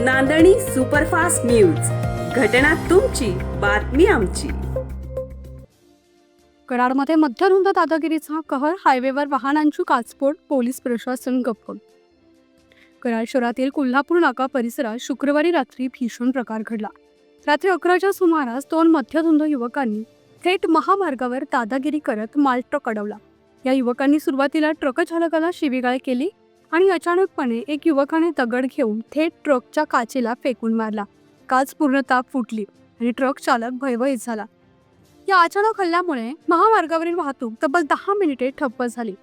नांदणी superfast news. घटना तुमची बातमी आमची. कराडमध्ये मध्यरुंद दादागिरीचा कहर हायवेवर वाहनांची काचपोट पोलीस प्रशासन गप्प. कराड शहरातील कोल्हापूर नाका परिसरात शुक्रवारी रात्री भीषण प्रकार घडला. रात्री अकराच्या सुमारास दोन मध्यधुंद युवकांनी थेट महामार्गावर दादागिरी करत माल ट्रक अडवला. या युवकांनी सुरुवातीला ट्रक चालकाला शिवीगाळ केली आणि अचानकपणे एक युवकाने दगड घेऊन थेट ट्रकच्या काचेला फेकून मारला. काच पूर्णतः फुटली आणि ट्रक चालक भयभीत झाला. या अचानक हल्ल्यामुळे महामार्गावरील वाहतूक तब्बल दहा मिनिटे ठप्प झाली.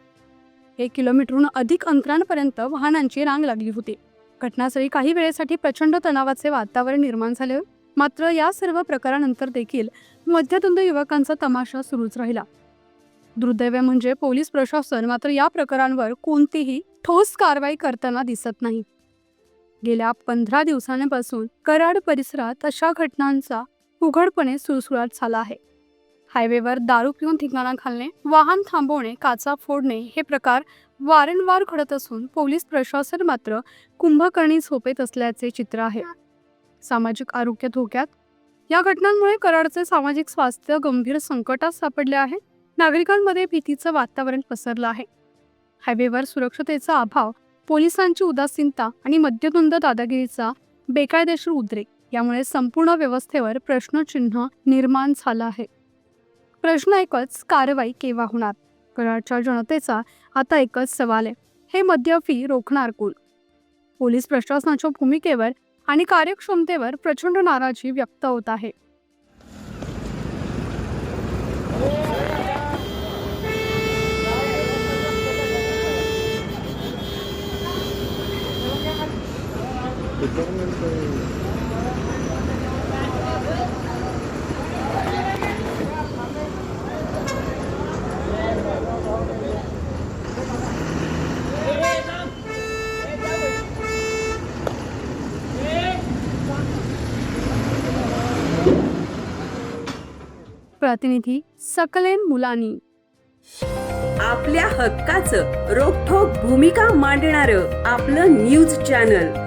एक किलोमीटरहून अधिक अंतरांपर्यंत वाहनांची रांग लागली होती. घटनास्थळी काही वेळेसाठी प्रचंड तणावाचे वातावरण निर्माण झाले. मात्र या सर्व प्रकारानंतर देखील मध्यतुंद युवकांचा तमाशा सुरूच राहिला. दुर्दैव म्हणजे पोलीस प्रशासन मात्र या प्रकारांवर कोणतीही ठोस कारवाई करताना दिसत नाही. गेल्या पंधरा दिवसांपासून कराड परिसरात अशा घटनांचा उघडपणे सुळसुळाट झाला आहे. हायवेवर दारू पिऊन ठिकाणा घालणे वाहन थांबवणे काचा फोडणे हे प्रकार वारंवार घडत असून पोलीस प्रशासन मात्र कुंभकर्णी झोपेत असल्याचे चित्र आहे. सामाजिक आरोग्य धोक्यात? या घटनांमुळे कराडचे सामाजिक स्वास्थ्य गंभीर संकटात सापडले आहे. नागरिकांमध्ये भीतीचं वातावरण पसरलं आहे. हायवेवर सुरक्षतेचा अभाव पोलिसांची उदासीनता आणि मद्यधुंद दादागिरीचा बेकायदेशीर उद्रेक यामुळे संपूर्ण व्यवस्थेवर प्रश्नचिन्ह निर्माण झालं आहे. प्रश्न एकच कारवाई केव्हा होणार? कराडच्या जनतेचा आता एकच सवाल आहे. हे मद्यफी रोखणार कोण? पोलीस प्रशासनाच्या भूमिकेवर आणि कार्यक्षमतेवर प्रचंड नाराजी व्यक्त होत आहे. प्रतिनिधी सकलेन मुलानी. आपल्या हक्काचं रोखोक भूमिका मांडणार आपलं न्यूज चॅनल.